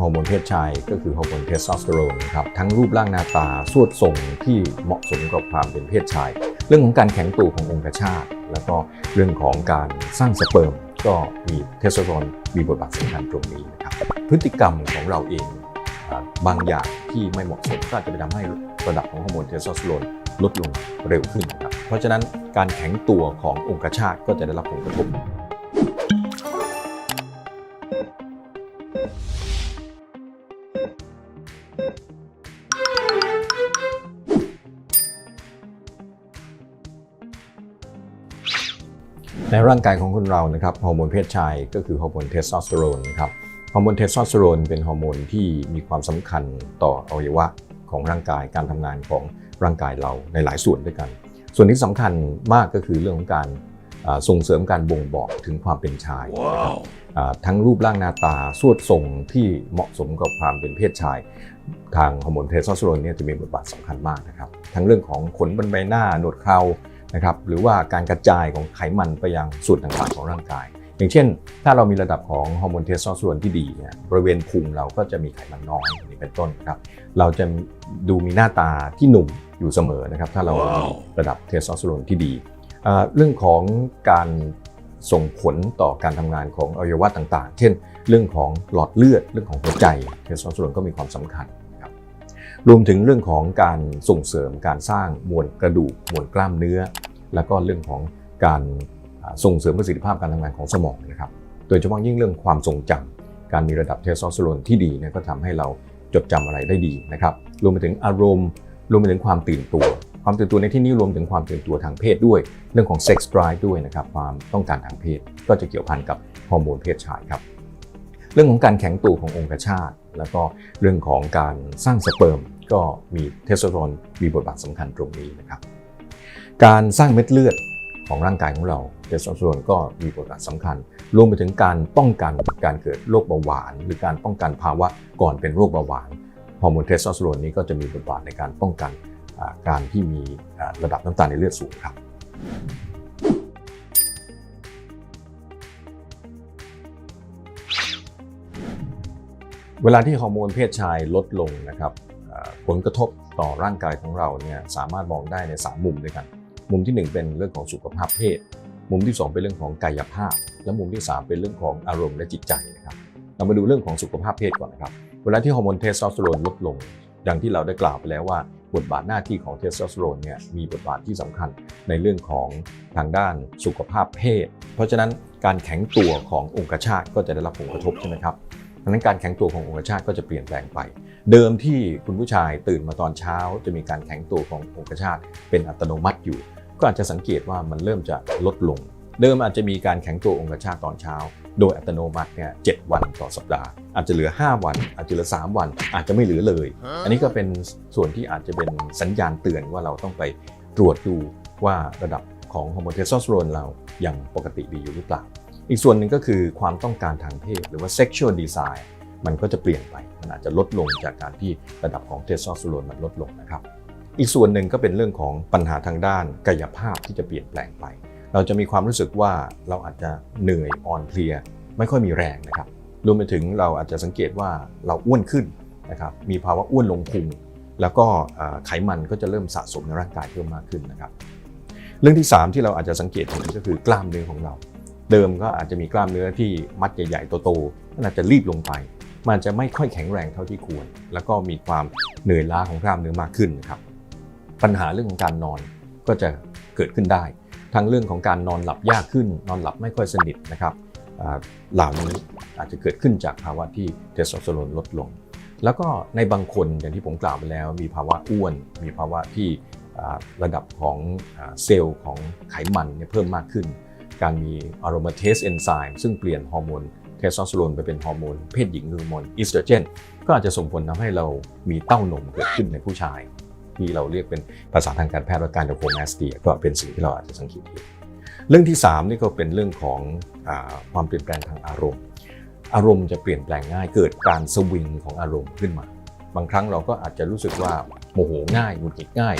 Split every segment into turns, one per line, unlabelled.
ฮอร์โมนเพศชายก็คือฮอร์โมนเทสโทสเตอโรนครับทั้งรูปร่างหน้าตาสวดทรงที่เหมาะสมกับความเป็นเพศชาย เรื่องของการแข็งตัวขององคชาต แล้วก็เรื่องของการสร้างสเปิร์มก็มีเทสโทสเตอโรนมีบทบาทสำคัญตรงนี้นะครับพฤติกรรมของเราเองบางอย่างที่ไม่เหมาะสมก็อาจจะไปทำให้ระดับของฮอร์โมนเทสโทสเตอโรนลดลงเร็วขึ้นนะครับเพราะฉะนั้นการแข็งตัวขององคชาตก็จะได้รับผลกระทบ ในร่างกายของคนเรานะครับฮอร์โมนเพศชายก็คือฮอร์โมนเทสโทสเตอโรนนะครับฮอร์โมนเทสโทสเตอโรนเป็นฮอร์โมนที่มีความสำคัญต่ออวัยวะของร่างกายการทำงานของร่างกายเราในหลายส่วนด้วยกัน ส่วนที่สำคัญมากก็คือเรื่องของการอ่าส่งเสริมการบ่งบอกถึงความเป็นชายนะครับอ่าทั้งรูปร่างหน้าตาสวดทรงที่เหมาะสมกับความเป็นเพศชาย ทางฮอร์โมนเทสโทสเตอโรนเนี่ยจะมีบทบาทสำคัญมากนะครับ ทั้งเรื่องของขนบนใบหน้าหนวดเครา นะครับหรือว่าการกระจายของไขมันไปยังส่วนต่างๆของร่างกาย อย่างเช่น ถ้าเรามีระดับของฮอร์โมนเทสโทสเตอโรนที่ดีเนี่ยบริเวณพุงเราก็จะมีไขมันน้อยอย่างนี้เป็นต้นนะครับเราจะดูมีหน้าตาที่หนุ่มอยู่เสมอนะครับถ้าเรามีระดับเทสโทสเตอโรนที่ดีอ่าเรื่องของการส่งผลต่อการทำงานของอวัยวะต่างๆ เช่น เรื่องของหลอดเลือดเรื่องของหัวใจเทสโทสเตอโรนก็มีความสำคัญนะค รวมถึงเรื่องของการส่งเสริมการสร้างมวลกระดูกมวลกล้ามเนื้อ แล้วก็เรื่องของการส่งเสริมประสิทธิภาพการทำงานของสมองนะครับ โดยเฉพาะยิ่งเรื่องความทรงจำการมีระดับเทสโทสเตอโรนที่ดีเนี่ยก็ทำให้เราจดจำอะไรได้ดีนะครับ รวมไปถึงอารมณ์ รวมไปถึงความตื่นตัว ความตื่นตัวในที่นี้รวมถึงความตื่นตัวทางเพศด้วย เรื่องของเซ็กส์ i v e ด้วยนะครับ ความต้องการทางเพศ ก็จะเกี่ยวพันกับฮอร์โมนเพศชายครับ เรื่องของการแข็งตัวขององคชาตแล้วก็เรื่องของการสร้างสเปิร์ม ก็มีเทสโทสเตอโรนมีบทบาทสำคัญตรงนี้นะครับ การสร้างเม็ดเลือดของร่างกายของเราเทสโทสเตอโรนก็มีบทบาทสำคัญ รวมไปถึงการป้องกันการเกิดโรคเบาหวาน หรือการป้องกันภาวะก่อนเป็นโรคเบาหวานฮอร์โมนเทสโทสเตอโรนนี้ก็จะมีบทบาทในการป้องกันการที่มีระดับน้ำตาลในเลือดสูงครับเวลาที่ฮอร์โมนเพศชายลดลงนะครับ ผลกระทบต่อร่างกายของเราเนี่ยสามารถมองได้ใน 3 มุมด้วยกัน มุมที่ 1 เป็นเรื่องของสุขภาพเพศ มุมที่ 2 เป็นเรื่องของกายภาพ และมุมที่ 3 เป็นเรื่องของอารมณ์และจิตใจนะครับเรามาดูเรื่องของสุขภาพเพศก่อนนะครับเวลาที่ฮอร์โมนเทสโทสเตอโรนลดลง ดังที่เราได้กล่าวไปแล้วว่าบทบาทหน้าที่ของเทสโทสเตอโรนเนี่ยมีบทบาทที่สำคัญในเรื่องของทางด้านสุขภาพเพศ เพราะฉะนั้นการแข็งตัวขององคชาตก็จะได้รับผลกระทบใช่ไหมครับดังนั้นการแข็งตัวขององคชาตก็จะเปลี่ยนแปลงไป เดิมที่คุณผู้ชายตื่นมาตอนเช้า จะมีการแข็งตัวขององคชาตเป็นอัตโนมัติอยู่ ก็อาจจะสังเกตว่ามันเริ่มจะลดลง เดิมอาจจะมีการแข็งตัวองคชาตตอนเช้า โดยอัตโนมัติเนี่ยเวันต่อสัปดาห์ อาจจะเหลือ 5 วัน อาจจะเหลือ 3 วัน อาจจะไม่เหลือเลย อันนี้ก็เป็นส่วนที่อาจจะเป็นสัญญาณเตือนว่าเราต้องไปตรวจดูว่าระดับของฮอร์โมนเทสโทสเตอโรนเรายังปกติดีอยู่หรือเปล่า อีกส่วนหนึ่งก็คือความต้องการทางเพศหรือว่า sexual desire มันก็จะเปลี่ยนไป มันอาจจะลดลงจากการที่ระดับของเทสโทสเตอโรนมันลดลงนะครับ อีกส่วนหนึ่งก็เป็นเรื่องของปัญหาทางด้านกายภาพที่จะเปลี่ยนแปลงไป เราจะมีความรู้สึกว่าเราอาจจะเหนื่อยอ่อนเพลีย ไม่ค่อยมีแรงนะครับรวมไปถึงเราอาจจะสังเกตว่าเราอ้วนขึ้นนะครับมีภาวะอ้วนลงพุงแล้วก็ไขมันก็จะเริ่มสะสมในร่างกายเพิ่มมากขึ้นนะครับ เรื่องที่ 3 ที่เราอาจจะสังเกตเห็นก็คือกล้ามเนื้อของเรา เดิมก็อาจจะมีกล้ามเนื้อที่มัดใหญ่ๆโตๆมันอาจจะรีบลงไป มันจะไม่ค่อยแข็งแรงเท่าที่ควร แล้วก็มีความเหนื่อยล้าของกล้ามเนื้อมากขึ้นนะครับ ปัญหาเรื่องของการนอนก็จะเกิดขึ้นได้ ทั้งเรื่องของการนอนหลับยากขึ้น นอนหลับไม่ค่อยสนิทนะครับอ่าเหล่านี้อาจจะเกิดขึ้นจากภาวะที่เทสโทสเตอโรนลดลง แล้วก็ในบางคนอย่างที่ผมกล่าวไปแล้ว มีภาวะอ้วน มีภาวะที่อ่าระดับของเซลล์ของไขมันเนี่ยเพิ่มมากขึ้น การมี aromatase enzyme ซึ่งเปลี่ยนฮอร์โมน เทสโทสเตอโรนไปเป็นฮอร์โมนเพศหญิงคือฮอร์โมนอีสโตรเจนก็อาจจะส่งผลทำให้เรามีเต้านมเกิดขึ้นในผู้ชาย ที่เราเรียกเป็นภาษาทางการแพทย์ว่าการโคมาสเตียก็เป็นสิ่งที่เราอาจจะสังเกตเห็นเรื่องที่ 3 นี่ก็เป็นเรื่องของอความเปลี่ยนแปลงทางอารมณ์ อารมณ์จะเปลี่ยนแปลงง่ายเกิดการสวิงของอารมณ์ขึ้นมา บางครั้งเราก็อาจจะรู้สึกว่าโมโหง่ายหงุดหงิดง่าย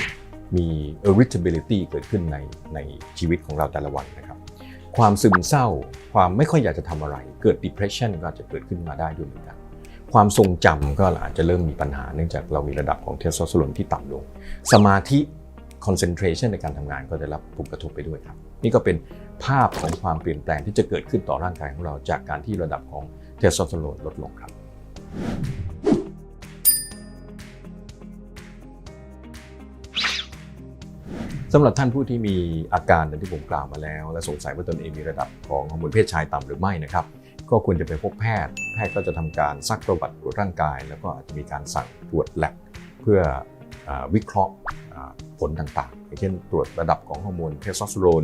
มี irritability เกิดขึ้นในในชีวิตของเราแต่ละวันน ความซึมเศร้า ความไม่ค่อยอยากจะทำอะไร เกิด depression ก็อาจจะเกิดขึ้นมาได้ด้วยเหมือนกันความทรงจำก็อาจจะเริ่มมีปัญหาเนื่องจากเรามีระดับของเทสโทสเตอโรนที่ต่ำลง สมาธิ concentration ในการทำงานก็ได้รับผลกระทบไปด้วยครับ นี่ก็เป็นภาพของความเปลี่ยนแปลงที่จะเกิดขึ้นต่อร่างกายของเราจากการที่ระดับของเทสโทสเตอโรนลดลงครับ สำหรับท่านผู้ที่มีอาการดังที่ผมกล่าวมาแล้ว และสงสัยว่าตนเองมีระดับของฮอร์โมนเพศชายต่ำหรือไม่นะครับ ก็ควรจะไปพบแพทย์ แพทย์ก็จะทำการซักประวัติตรวจร่างกาย แล้วก็อาจจะมีการสั่งตรวจแลบเพื่ออวิเคราะห์ผลต่างๆอย่างเช่นตรวจระดับของฮอร์โมนเทสโทสเตอโรน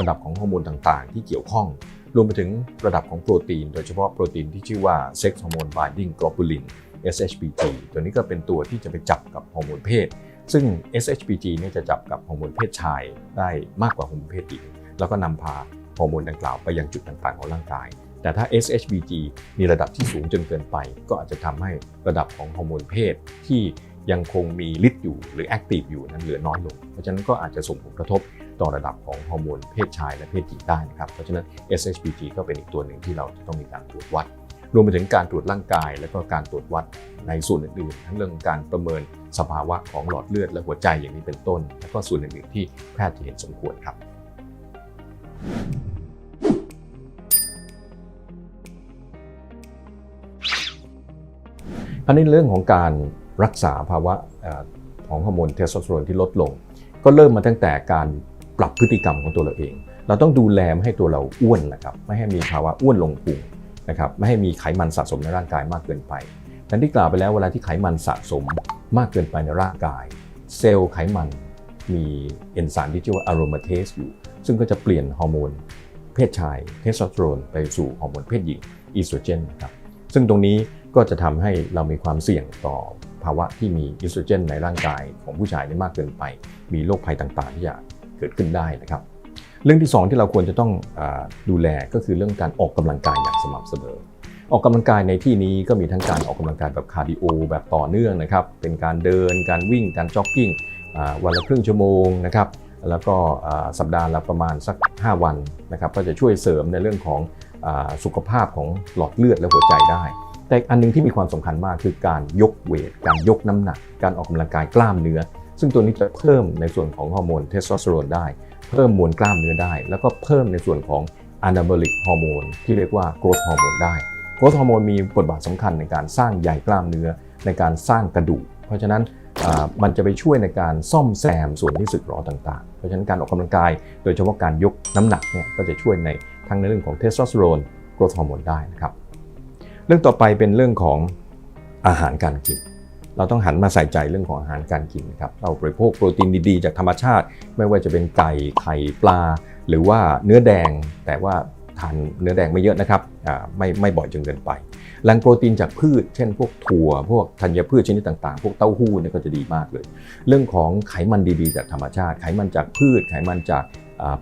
ระดับของฮอร์โมนต่างๆ ที่เกี่ยวข้อง รวมไปถึงระดับของโปรตีน โดยเฉพาะโปรตีนที่ชื่อว่า Sex Hormone Binding Globulin SHBG ตัวนี้ก็เป็นตัวที่จะไปจับกับฮอร์โมนเพศ ซึ่ง SHBG เนี่ยจะจับกับฮอร์โมนเพศชายได้มากกว่าฮอร์โมนเพศหญิง แล้วก็นำพาฮอร์โมนดังกล่าวไปยังจุดต่างๆของร่างกาย แต่ถ้า SHBG มีระดับที่สูงจนเกินไป ก็อาจจะทำให้ระดับของฮอร์โมนเพศที่ยังคงมีฤทธิ์อยู่หรือแอคทีฟอยู่นั้นเหลือน้อยลง เพราะฉะนั้นก็อาจจะส่งผลกระทบต่อระดับของฮอร์โมนเพศชายและเพศหญิงได้นะครับ เพราะฉะนั้น SHBG ก็เป็นอีกตัวหนึ่งที่เราจะต้องมีการตรวจวัด รวมไปถึงการตรวจร่างกาย และก็การตรวจวัดในส่วนอื่นๆ ทั้งเรื่องการประเมินสภาวะของหลอดเลือดและหัวใจอย่างนี้เป็นต้น และก็ส่วนอื่นๆที่แพทย์จะเห็นสมควรครับอันนี้เรื่องของการรักษาภาวะของฮอร์โมนเทสโทสเตอโรนที่ลดลง ก็เริ่มมาตั้งแต่การปรับพฤติกรรมของตัวเราเอง เราต้องดูแลไม่ให้ตัวเราอ้วนนะครับ ไม่ให้มีภาวะอ้วนลงพุง นะครับไม่ให้มีไขมันสะสมในร่างกายมากเกินไปดังที่กล่าวไปแล้วเวลาที่ไขมันสะสมมากเกินไปในร่างกาย เซลล์ไขมันมีเอนไซม์ที่ชื่อว่าอะโรมาเทสอยู่ ซึ่งก็จะเปลี่ยนฮอร์โมนเพศชายเทสโทสเตอโรนไปสู่ฮอร์โมนเพศหญิงอีสโตรเจนนะครับซึ่งตรงนี้ก็จะทำให้เรามีความเสี่ยงต่อภาวะที่มีอีสโตรเจนในร่างกายของผู้ชายได้มากเกินไป มีโรคภัยต่างๆที่จะเกิดขึ้นได้นะครับ เรื่องที่สองที่เราควรจะต้องอดูแลก็คือเรื่องการออกกำลังกายอย่างสม่ำเสมอ ออกกำลังกายในที่นี้ก็มีทั้งการออกกำลังกายแบบคาร์ดิโอแบบต่อเนื่องนะครับ เป็นการเดิน การวิ่ง การจ็อกกิ้งวันละครึ่งชั่วโมงนะครับ แล้วก็สัปดาห์ละประมาณสัก 5 วันนะครับ ก็จะช่วยเสริมในเรื่องของอสุขภาพของหลอดเลือดและหัวใจได้ แต่อันหนึงที่มีความสำคัญมากคือการยกเวท การยกน้ำหนัก การออกกำลังกายกล้ามเนื้อ ซึ่งตัวนี้จะเพิ่มในส่วนของฮอร์โมนเทสโทสเตอโรนได้ เพิ่มมวลกล้ามเนื้อได้ แล้วก็เพิ่มในส่วนของอนาบอลิกฮอร์โมนที่เรียกว่าโกรทฮอร์โมนได้โกรทฮอร์โมนมีบทบาทสำคัญในการสร้างใยกล้ามเนื้อในการสร้างกระดูก เพราะฉะนั้นมันจะไปช่วยในการซ่อมแซมส่วนที่สึกหรอต่างๆ เพราะฉะนั้นการออกกำลังกาย โดยเฉพาะการยกน้ำหนักเนี่ยก็จะช่วยในทั้งในเรื่องของเทสโทสเตอโรนโกรทฮอร์โมนได้นะครับ เรื่องต่อไปเป็นเรื่องของอาหารการกิน เราต้องหันมาใส่ใจเรื่องของอาหารการกินครับ เราบริโภคโปรตีนดีๆ จากธรรมชาติ ไม่ว่าจะเป็นไก่ไข่ปลา หรือว่าเนื้อแดง แต่ว่าทานเนื้อแดงไม่เยอะนะครับไม่ไม่บ่อยจนเกินไปแหล่งโปรตีนจากพืช เช่น พวกถั่ว พวกธัญพืชชนิดต่างๆ พวกเต้าหู้นี่ก็จะดีมากเลย เรื่องของไขมันดีๆ จากธรรมชาติ ไขมันจากพืช ไขมันจาก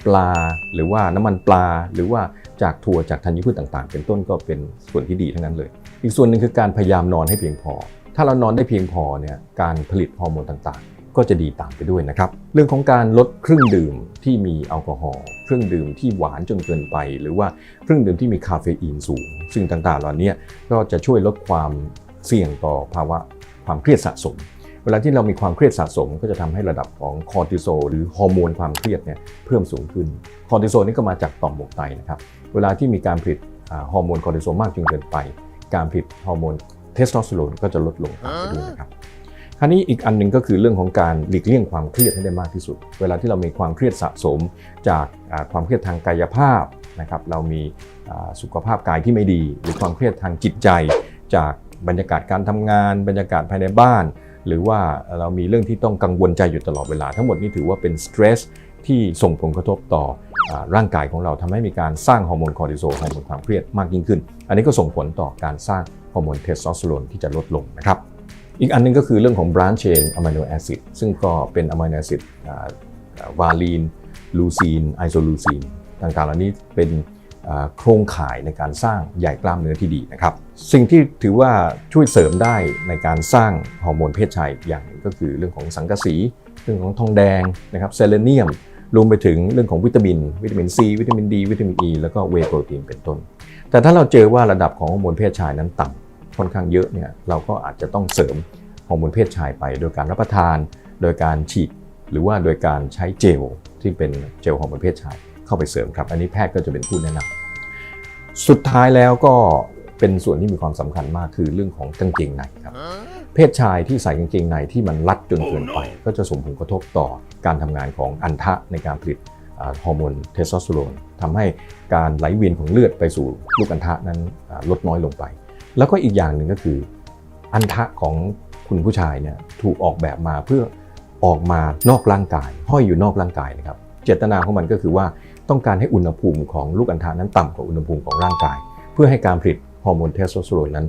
ปลา หรือว่าน้ำมันปลา หรือว่าจากถั่วจากธัญพืชต่างๆ เป็นต้นก็เป็นส่วนที่ดีทั้งนั้นเลย อีกส่วนหนึ่งคือการพยายามนอนให้เพียงพอ ถ้าเรานอนได้เพียงพอเนี่ยการผลิตฮอร์โมนต่างๆ ก็จะดีตามไปด้วยนะครับ เรื่องของการลดเครื่องดื่มที่มีแอลกอฮอล์เครื่องดื่มที่หวานจนเกินไป หรือว่าเครื่องดื่มที่มีคาเฟอีนสูง ซึ่งต่างๆเหล่านี้ก็จะช่วยลดความเสี่ยงต่อภาวะความเครียดสะสม เวลาที่เรามีความเครียดสะสม ก็จะทำให้ระดับของคอร์ติโซลหรือฮอร์โมนความเครียดเนี่ยเพิ่มสูงขึ้น คอร์ติโซลนี่ก็มาจากต่อมหมวกไตนะครับ เวลาที่มีการผลิตฮอร์โมนคอร์ติโซลมากจนเกินไป การผลิตฮอร์โมน เทสโทสเตอโรนก็จะลดลงตามไปด้วยนะครับคราวนี้อีกอันหนึ่งก็คือเรื่องของการหลีกเลี่ยงความเครียดให้ได้มากที่สุด เวลาที่เรามีความเครียดสะสมจากอ่าความเครียดทางกายภาพนะครับเรามีอ่าสุขภาพกายที่ไม่ดี หรือความเครียดทางจิตใจ จากบรรยากาศการทำงาน บรรยากาศภายในบ้าน หรือว่าเรามีเรื่องที่ต้องกังวลใจอยู่ตลอดเวลา ทั้งหมดนี้ถือว่าเป็นสเตรสที่ส่งผลกระทบต่ออาร่างกายของเราทำให้มีการสร้างฮอร์โมนคอร์ติโซลฮอร์โมนความเครียดมากยิ่งขึ้น อันนี้ก็ส่งผลต่อการสร้าง ฮอร์โมนเทสโทสเตอโรนที่จะลดลงนะครับ อีกอันหนึงก็คือเรื่องของ branch chain amino acid ซึ่งก็เป็นอะมิโนแอซิดวาลีนลูซีนไอโซลูซีนต่างๆเหล่านี้เป็นโครงข่ายในการสร้างใยกล้ามเนื้อที่ดีนะครับ สิ่งที่ถือว่าช่วยเสริมได้ในการสร้างฮอร์โมนเพศชายอย่างนึงก็คือเรื่องของสังกะสี เรื่องของทองแดงนะครับเซเลเนียมรวมไปถึงเรื่องของวิตามิน วิตามินซีวิตามินดีวิตามินอ e, ีแล้วก็เวโปรตีนเป็นต้น แต่ถ้าเราเจอว่าระดับของฮอร์โมนเพศชายนั้นต่ำ ค่อนข้างเยอะเนี่ยเราก็อาจจะต้องเสริมฮอร์โมนเพศชายไป โดยการรับประทาน โดยการฉีด หรือว่าโดยการใช้เจลที่เป็นเจลฮอร์โมนเพศชายเข้าไปเสริมครับ อันนี้แพทย์ก็จะเป็นผู้แนะนำสุดท้ายแล้วก็เป็นส่วนที่มีความสำคัญมากคือเรื่องของกางเกงในครับเพศชายที่ใส่กางเกงในที่มันรัดจนเกินไป ก็จะส่งผลกระทบต่อการทำงานของอันทะในการผลิตฮอร์โมนเทสโทสเตอโรนทำให้การไหลเวียนของเลือดไปสู่ลูกอันทะนั้นลดน้อยลงไป แล้วก็อีกอย่างหนึ่งก็คือ อันทะของคุณผู้ชายเนี่ยถูกออกแบบมาเพื่อออกมานอกร่างกาย ห้อยอยู่นอกร่างกายนะครับ เจตนาของมันก็คือว่าต้องการให้อุณหภูมิของลูกอัณฑะนั้นต่ำกว่าอุณหภูมิของร่างกาย เพื่อให้การผลิตฮอร์โมนเทสโทสเตอโรนนั้น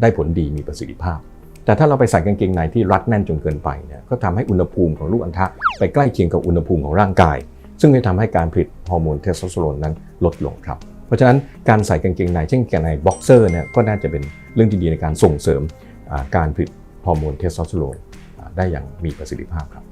ได้ผลดีมีประสิทธิภาพ แต่ถ้าเราไปใส่กางเกงในที่รัดแน่นจนเกินไปเนี่ยก็ทำให้อุณหภูมิของลูกอัณฑะไปใกล้เคียงกับอุณหภูมิของร่างกาย ซึ่งจะทำให้การผลิตฮอร์โมนเทสโทสเตอโรนนั้นลดลงครับ เพราะฉะนั้นการใส่กางเกงในเช่นกางเกงในบ็อกเซอร์เนี่ยก็น่าจะเป็นเรื่องที่ดีในการส่งเสริมการผลิตฮอร์โมนเทสโทสเตอโรนได้อย่างมีประสิทธิภาพครับ